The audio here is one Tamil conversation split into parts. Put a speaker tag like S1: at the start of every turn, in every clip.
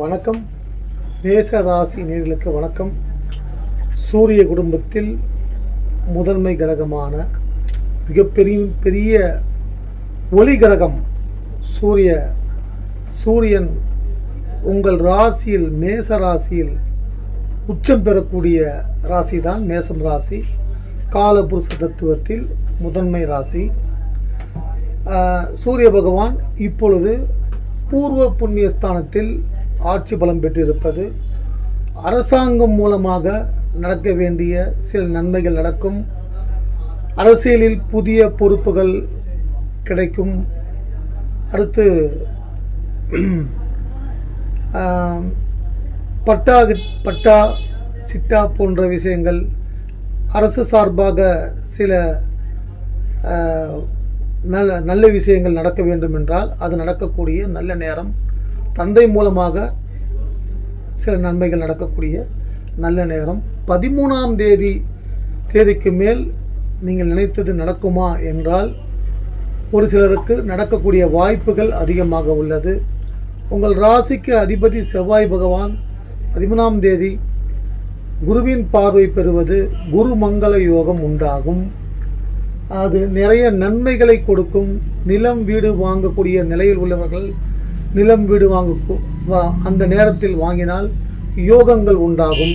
S1: வணக்கம். மேச ராசி நேர்களுக்கு வணக்கம். சூரிய குடும்பத்தில் முதன்மை கிரகமான மிகப்பெரிய பெரிய ஒளி கிரகம் சூரிய சூரியன் உங்கள் ராசியில் மேச ராசியில் உச்சம் பெறக்கூடிய ராசி தான் மேசம் ராசி. காலபுருஷ தத்துவத்தில் முதன்மை ராசி. சூரிய பகவான் இப்பொழுது பூர்வ புண்ணியஸ்தானத்தில் ஆட்சி பலம் பெற்றிருப்பது அரசாங்கம் மூலமாக நடக்க வேண்டிய சில நன்மைகள் நடக்கும். அரசியலில் புதிய பொறுப்புகள் கிடைக்கும். அடுத்து பட்டா பட்டா சிட்டா போன்ற விஷயங்கள் அரசு சார்பாக சில நல்ல நல்ல விஷயங்கள் நடக்க வேண்டும் என்றால் அது நடக்கக்கூடிய நல்ல நேரம் தந்தை மூலமாக சில நன்மைகள் நடக்கக்கூடிய நல்ல நேரம். பதிமூணாம் தேதி தேதிக்கு மேல் நீங்கள் நினைத்தது நடக்குமா என்றால் ஒரு சிலருக்கு நடக்கக்கூடிய வாய்ப்புகள் அதிகமாக உள்ளது. உங்கள் ராசிக்கு அதிபதி செவ்வாய் பகவான் பதிமூணாம் தேதி குருவின் பார்வை பெறுவது குரு மங்கள யோகம் உண்டாகும். அது நிறைய நன்மைகளை கொடுக்கும். நிலம் வீடு வாங்கக்கூடிய நிலையில் உள்ளவர்கள் நிலம் வீடு வாங்க வா- அந்த நேரத்தில் வாங்கினால் யோகங்கள் உண்டாகும்.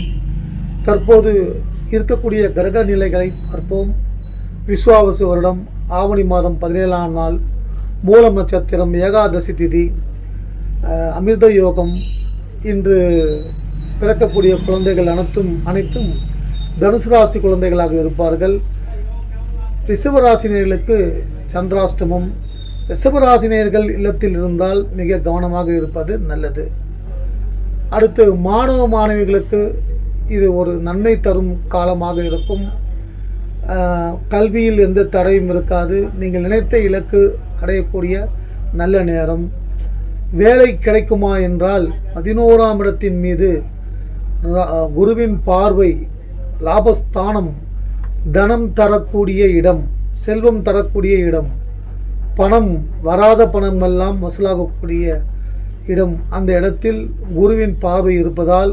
S1: தற்போது இருக்கக்கூடிய கிரக நிலைகளை பார்ப்போம். விஸ்வாவசு வருடம் ஆவணி மாதம் பதினேழாம் நாள் மூலம் நட்சத்திரம் ஏகாதசி திதி அமிர்த யோகம். இன்று பிறக்கக்கூடிய குழந்தைகள் அனைத்தும் அனைத்தும் தனுசு ராசி குழந்தைகளாக இருப்பார்கள். ரிஷபராசினியர்களுக்கு சந்திராஷ்டமம் ரிஷபராசினியர்கள் இல்லத்தில் இருந்தால் மிக கவனமாக இருப்பது நல்லது. அடுத்து மாணவ மாணவிகளுக்கு இது ஒரு நன்மை தரும் காலமாக இருக்கும். கல்வியில் எந்த தடையும் இருக்காது. நீங்கள் நினைத்த இலக்கு அடையக்கூடிய நல்ல நேரம். வேலை கிடைக்குமா என்றால் பதினோராம் இடத்தின் மீது குருவின் பார்வை லாபஸ்தானம் தனம் தரக்கூடிய இடம் செல்வம் தரக்கூடிய இடம் பணம் வராத பணம் எல்லாம் வசூலாகக்கூடிய இடம். அந்த இடத்தில் குருவின் பார்வை இருப்பதால்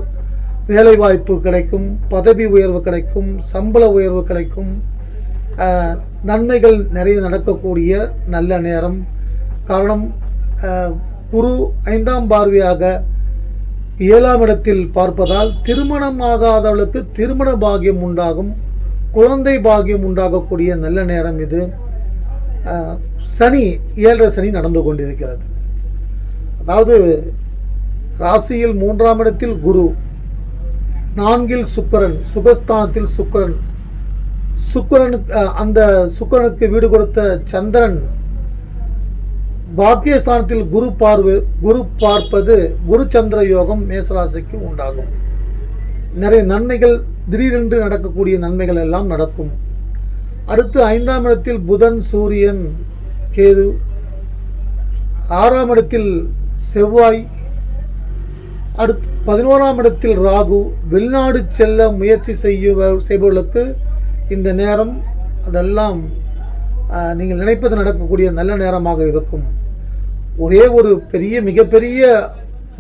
S1: வேலைவாய்ப்பு கிடைக்கும் பதவி உயர்வு கிடைக்கும் சம்பள உயர்வு கிடைக்கும். நன்மைகள் நிறைய நடக்கக்கூடிய நல்ல நேரம். காரணம் குரு ஐந்தாம் பார்வையாக ஏழாம் இடத்தில் பார்ப்பதால் திருமணம் ஆகாதவளுக்கு திருமண பாகியம் உண்டாகும் குழந்தை பாகியம் உண்டாகக்கூடிய நல்ல நேரம் இது. சனி ஏழரை சனி நடந்து கொண்டிருக்கிறது. அதாவது ராசியில் மூன்றாம் இடத்தில் குரு நான்கில் சுக்கரன் சுகஸ்தானத்தில் சுக்கிரன். சுக்கிரனுக்கு அந்த சுக்கிரனுக்கு வீடு கொடுத்த சந்திரன் பாக்கியஸ்தானத்தில் குரு பார்வை குரு பார்ப்பது குரு சந்திர யோகம் மேசராசிக்கு உண்டாகும். நிறைய நன்மைகள் திடீரென்று நடக்கக்கூடிய நன்மைகள் எல்லாம் நடக்கும். அடுத்து ஐந்தாம் இடத்தில் புதன் சூரியன் கேது. ஆறாம் இடத்தில் செவ்வாய். அடுத்து பதினோராம் இடத்தில் ராகு. வெளிநாடு செல்ல முயற்சி செய்ய செய்பவர்களுக்கு இந்த நேரம் அதெல்லாம் நீங்கள் நினைப்பது நடக்கக்கூடிய நல்ல நேரமாக இருக்கும். ஒரே ஒரு பெரிய மிகப்பெரிய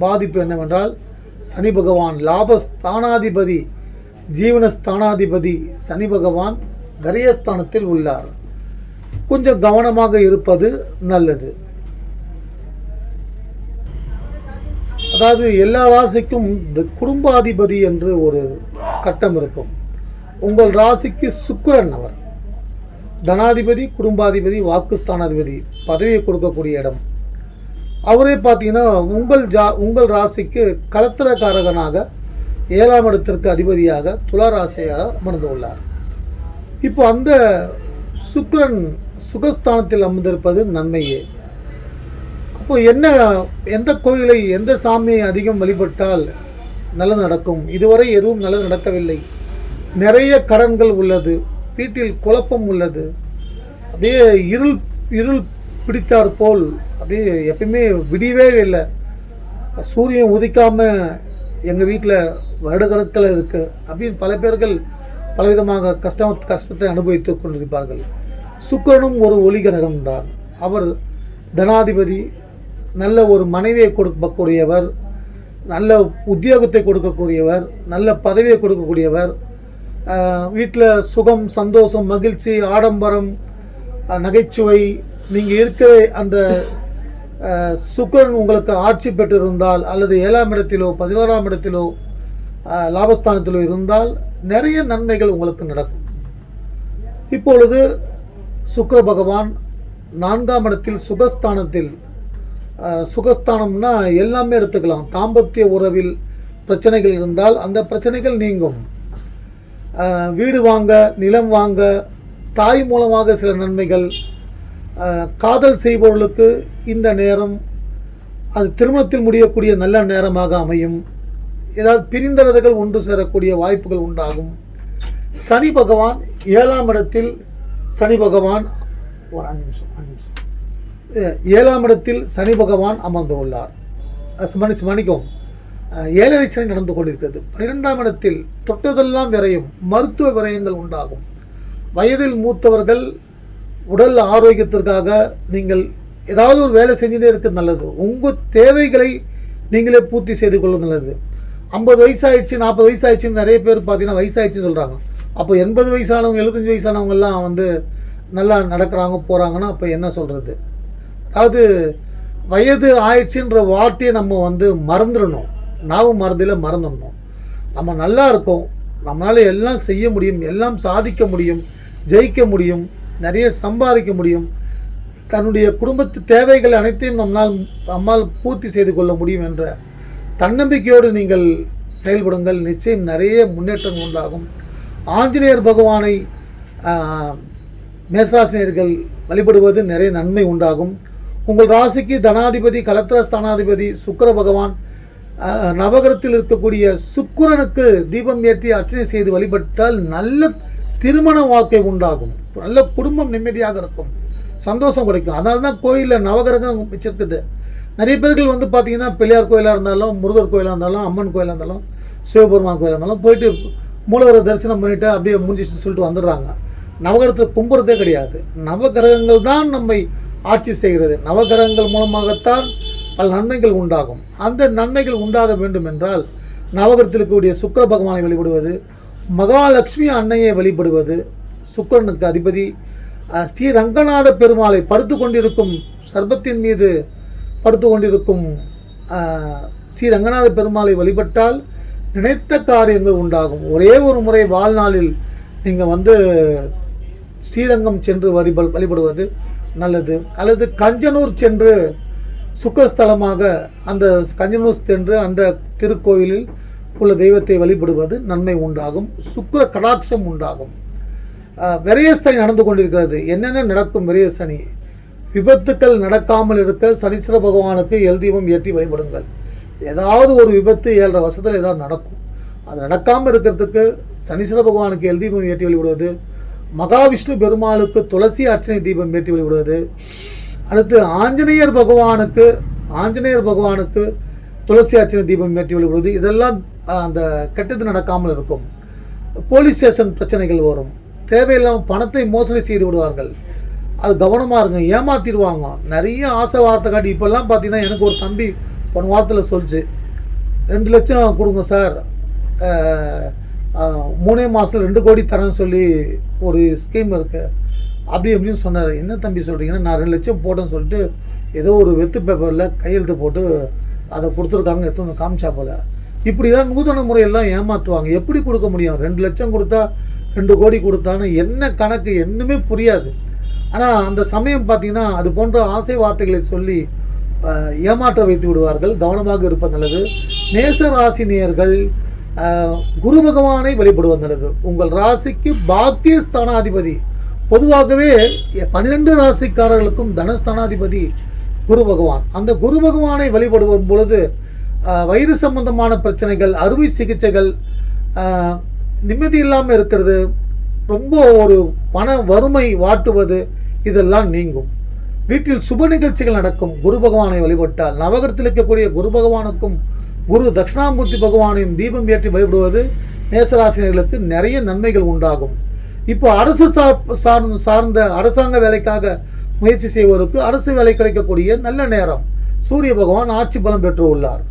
S1: பாதிப்பு என்னவென்றால் சனி பகவான் லாபஸ்தானாதிபதி ஜீவனஸ்தானாதிபதி சனி பகவான் கரியஸ்தானத்தில் உள்ளார். கொஞ்சம் கவனமாக இருப்பது நல்லது. அதாவது எல்லா ராசிக்கும் இந்த குடும்பாதிபதி என்று ஒரு கட்டம் இருக்கும். உங்கள் ராசிக்கு சுக்கரன் அவர். தனாதிபதி குடும்பாதிபதி வாக்குஸ்தானாதிபதி பதவியை கொடுக்கக்கூடிய இடம். அவரே பார்த்தீங்கன்னா உங்கள் ஜா உங்கள் ராசிக்கு கலத்திரக்காரகனாக ஏழாம் இடத்திற்கு அதிபதியாக துலா ராசியாக அமர்ந்து உள்ளார். இப்போ அந்த சுக்கரன் சுகஸ்தானத்தில் அமர்ந்திருப்பது நன்மையே. அப்போ என்ன எந்த கோயிலை எந்த சாமியை அதிகம் வழிபட்டால் நல்லது நடக்கும்? இதுவரை எதுவும் நல்லது நடக்கவில்லை. நிறைய கடன்கள் உள்ளது. வீட்டில் குழப்பம் உள்ளது. அப்படியே இருள் இருள் பிடித்தார் போல் அப்படியே எப்பயுமே விடியவே இல்லை. சூரியன் உதிக்காமல் எங்கள் வீட்டில் வருடக்கணக்கில் இருக்குது அப்படின்னு பல பேர்கள் பலவிதமாக கஷ்டம் கஷ்டத்தை அனுபவித்துக் கொண்டிருப்பார்கள். சுக்கரனும் ஒரு ஒளி கிரகம்தான் அவர் தனாதிபதி நல்ல ஒரு மனைவியை கொடுக்கக்கூடியவர் நல்ல உத்தியோகத்தை கொடுக்கக்கூடியவர் நல்ல பதவியை கொடுக்கக்கூடியவர் வீட்டில் சுகம் சந்தோஷம் மகிழ்ச்சி ஆடம்பரம் நகைச்சுவை நீங்கள் இருக்கிற அந்த சுக்கரன் உங்களுக்கு ஆட்சி பெற்றிருந்தால் அல்லது ஏழாம் இடத்திலோ பதினோராம் இடத்திலோ லாபஸ்தானத்திலோ இருந்தால் நிறைய நன்மைகள் உங்களுக்கு நடக்கும். இப்பொழுது சுக்கர பகவான் நான்காம் இடத்தில் சுகஸ்தானத்தில் சுகஸ்தானம்னா எல்லாமே எடுத்துக்கலாம். தாம்பத்திய உறவில் பிரச்சனைகள் இருந்தால் அந்த பிரச்சனைகள் நீங்கும். வீடு வாங்க நிலம் வாங்க தாய் மூலமாக சில நன்மைகள் காதல் செய்பவர்களுக்கு இந்த நேரம் அது திருமணத்தில் முடியக்கூடிய நல்ல நேரமாக அமையும். ஏதாவது பிரிந்தவர்கள் ஒன்று சேரக்கூடிய வாய்ப்புகள் உண்டாகும். சனி பகவான் ஏழாம் இடத்தில் சனி பகவான் ஒரு அஞ்சு நிமிஷம் அஞ்சு நிமிஷம். ஏழாம் இடத்தில் சனி பகவான் அமர்ந்து உள்ளார். மன்னிச்சு மன்னிக்கவும் ஏழரை சனி நடந்து கொண்டிருக்கிறது. பன்னிரெண்டாம் இடத்தில் தொட்டதெல்லாம் விரையும் மருத்துவ விரயங்கள் உண்டாகும். வயதில் மூத்தவர்கள் உடல் ஆரோக்கியத்திற்காக நீங்கள் ஏதாவது ஒரு வேலை செஞ்சுட்டே இருக்கிறது நல்லது. உங்கள் தேவைகளை நீங்களே பூர்த்தி செய்து கொள்ள நல்லது. ஐம்பது வயசாகிடுச்சு நாற்பது வயசாயிடுச்சுன்னு நிறைய பேர் பார்த்தீங்கன்னா வயசாகிடுச்சின்னு சொல்கிறாங்க அப்போ எண்பது வயசானவங்க எழுபத்தஞ்சு வயசானவங்கெல்லாம் வந்து நல்லா நடக்கிறாங்க போகிறாங்கன்னா அப்போ என்ன சொல்கிறது அதாவது வயது ஆயிடுச்சுன்ற வார்த்தையை நம்ம வந்து மறந்துடணும். நாவும் மறதியில் மறந்துடணும். நம்ம நல்லா இருக்கோம். நம்மளால் எல்லாம் செய்ய முடியும் எல்லாம் சாதிக்க முடியும் ஜெயிக்க முடியும் நிறைய சம்பாதிக்க முடியும். தன்னுடைய குடும்பத்து தேவைகள் அனைத்தையும் நம்மளால் நம்மால் பூர்த்தி செய்து கொள்ள முடியும் என்ற தன்னம்பிக்கையோடு நீங்கள் செயல்படுங்கள். நிச்சயம் நிறைய முன்னேற்றம் உண்டாகும். ஆஞ்சநேயர் பகவானை மேசராசினியர்கள் வழிபடுவது நிறைய நன்மை உண்டாகும். உங்கள் ராசிக்கு தனாதிபதி கலத்திர ஸ்தானாதிபதி சுக்கிர பகவான் நவகரத்தில் இருக்கக்கூடிய சுக்கிரனுக்கு தீபம் ஏற்றி அர்ச்சனை செய்து வழிபட்டால் நல்ல திருமண வாழ்க்கை உண்டாகும். நல்ல குடும்பம் நிம்மதியாக இருக்கும். சந்தோஷம் கிடைக்கும். அதனால தான் கோயிலில் நவகிரகம் வச்சிருக்குது. நிறைய பேர்கள் வந்து பார்த்தீங்கன்னா பிள்ளையார் கோயிலாக இருந்தாலும் முருகர் கோயிலாக இருந்தாலும் அம்மன் கோயிலாக இருந்தாலும் சிவபெருமான் கோயிலாக இருந்தாலும் போயிட்டு மூலவரை தரிசனம் பண்ணிவிட்டு அப்படியே முடிஞ்சு சொல்லிட்டு வந்துடுறாங்க. நவகிரகத்தை கும்புறதே கிடையாது. நவகிரகங்கள் தான் நம்மை ஆட்சி செய்கிறது. நவகிரகங்கள் மூலமாகத்தான் பல நன்மைகள் உண்டாகும். அந்த நன்மைகள் உண்டாக வேண்டும் என்றால் நவகிரகத்தில் இருக்கக்கூடிய சுக்கிர பகவானை வழிபடுவது மகாலட்சுமி அன்னையை வழிபடுவது சுக்கிரனுக்கு அதிபதி ஸ்ரீரங்கநாத ஸ்ரீ ரங்கநாத பெருமாளை படுத்து கொண்டிருக்கும் சர்பத்தின் மீது படுத்து கொண்டிருக்கும் ஸ்ரீ ரங்கநாத பெருமாளை வழிபட்டால் நினைத்த காரியங்கள் உண்டாகும். ஒரே ஒரு முறை வாழ்நாளில் நீங்கள் வந்து ஸ்ரீரங்கம் சென்று வழிப வழிபடுவது நல்லது. அல்லது கஞ்சனூர் சென்று சுக்கஸ்தலமாக அந்த கஞ்சனூர் சென்று அந்த திருக்கோயிலில் உள்ள தெய்வத்தை வழிபடுவது நன்மை உண்டாகும். சுக்கர கடாட்சம் உண்டாகும். விரயஸ்தனி நடந்து கொண்டிருக்கிறது. என்னென்ன நடக்கும் விரயசனி விபத்துக்கள் நடக்காமல் இருக்க சனீஸ்வர பகவானுக்கு எல் தீபம் ஏற்றி வழிபடுங்கள். ஏதாவது ஒரு விபத்து ஏழரை வருஷத்தில் ஏதாவது நடக்கும். அது நடக்காமல் இருக்கிறதுக்கு சனீஸ்வர பகவானுக்கு எல் தீபம் ஏற்றி வழிபடுவது மகாவிஷ்ணு பெருமாளுக்கு துளசி அர்ச்சனை தீபம் ஏற்றி வழிபடுவது அடுத்து ஆஞ்சநேயர் பகவானுக்கு ஆஞ்சநேயர் பகவானுக்கு துளசி அர்ச்சனை தீபம் ஏற்றி வழிபடுவது இதெல்லாம் அந்த கெட்டது நடக்காமல் இருக்கும். போலீஸ் ஸ்டேஷன் பிரச்சனைகள் வரும். தேவையில்லாமல் பணத்தை மோசடி செய்து விடுவார்கள். அது கவனமாக இருங்க ஏமாத்திடுவாங்க. நிறைய ஆசை வார்த்தை காட்டி இப்போல்லாம் பார்த்தீங்கன்னா எனக்கு ஒரு தம்பி போன வாரத்தில் சொல்லிச்சு. ரெண்டு லட்சம் கொடுங்க சார். மூணே மாதத்தில் ரெண்டு கோடி தரேன்னு சொல்லி ஒரு ஸ்கீம் இருக்குது அப்படி அப்படின்னு சொன்னார். என்ன தம்பி சொல்கிறீங்கன்னா நான் ரெண்டு லட்சம் போட்டேன்னு சொல்லிட்டு ஏதோ ஒரு வெத்து பேப்பரில் கையெழுத்து போட்டு அதை கொடுத்துருக்காங்க. எடுத்து வந்து காமிச்சா போல. இப்படி தான் நூதன முறையெல்லாம் ஏமாற்றுவாங்க எப்படி கொடுக்க முடியும்? ரெண்டு லட்சம் கொடுத்தா ரெண்டு கோடி கொடுத்தான்னு என்ன கணக்கு? என்னமே புரியாது. ஆனால் அந்த சமயம் பார்த்தீங்கன்னா அது போன்ற ஆசை வார்த்தைகளை சொல்லி ஏமாற்ற வைத்து விடுவார்கள். கவனமாக இருப்பது நல்லது. மேச ராசி நேயர்கள் குரு பகவானை வழிபடுவது நல்லது. உங்கள் ராசிக்கு பாக்கியஸ்தானாதிபதி. பொதுவாகவே பன்னிரெண்டு ராசிக்காரர்களுக்கும் தனஸ்தானாதிபதி குரு பகவான். அந்த குரு பகவானை வழிபடுவதும் பொழுது வயிறு சம்பந்தமான பிரச்சனைகள் அறுவை சிகிச்சைகள் நிம்மதி இல்லாமல் இருக்கிறது ரொம்ப ஒரு பண வறுமை வாட்டுவது இதெல்லாம் நீங்கும். வீட்டில் சுப நிகழ்ச்சிகள் நடக்கும். குரு பகவானை வழிபட்டால் நவகரத்தில் இருக்கக்கூடிய குரு பகவானுக்கும் குரு தட்சிணாமூர்த்தி பகவானையும் தீபம் ஏற்றி வழிபடுவது மேசராசினர்களுக்கு நிறைய நன்மைகள் உண்டாகும். இப்போ அரசு சார் சார்ந்த சார்ந்த அரசாங்க வேலைக்காக முயற்சி செய்வோருக்கு அரசு வேலை கிடைக்கக்கூடிய நல்ல நேரம். சூரிய பகவான் ஆட்சி பலம் பெற்று உள்ளார்.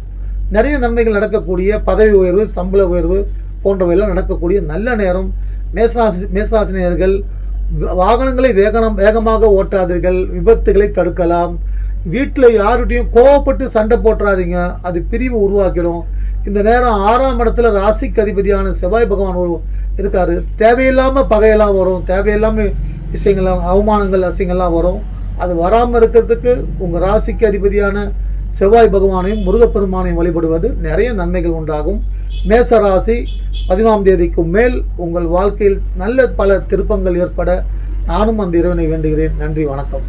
S1: நிறைய நன்மைகள் நடக்கக்கூடிய பதவி உயர்வு சம்பள உயர்வு போன்றவையெல்லாம் நடக்கக்கூடிய நல்ல நேரம். மேசராசி மேசராசினியர்கள் வாகனங்களை வேகனம் வேகமாக ஓட்டாதீர்கள் விபத்துகளை தடுக்கலாம். வீட்டில் யாருடையும் கோவப்பட்டு சண்டை போட்டுறாதீங்க. அது பிரிவு உருவாக்கிடும். இந்த நேரம் ஆறாம் இடத்துல ராசிக்கு அதிபதியான செவ்வாய் பகவான் ஒரு- இருக்காரு. தேவையில்லாமல் பகையெல்லாம் வரும். தேவையில்லாமல் விஷயங்கள்லாம் அவமானங்கள் அசிங்கம்லாம் வரும். அது வராமல் இருக்கிறதுக்கு உங்கள் ராசிக்கு அதிபதியான செவ்வாய் பகவானையும் முருகப்பெருமானையும் வழிபடுவது நிறைய நன்மைகள் உண்டாகும். மேசராசி பதினாம் தேதிக்கு மேல் உங்கள் வாழ்க்கையில் நல்ல பல திருப்பங்கள் ஏற்பட நானும் அந்த இறைவனை வேண்டுகிறேன். நன்றி வணக்கம்.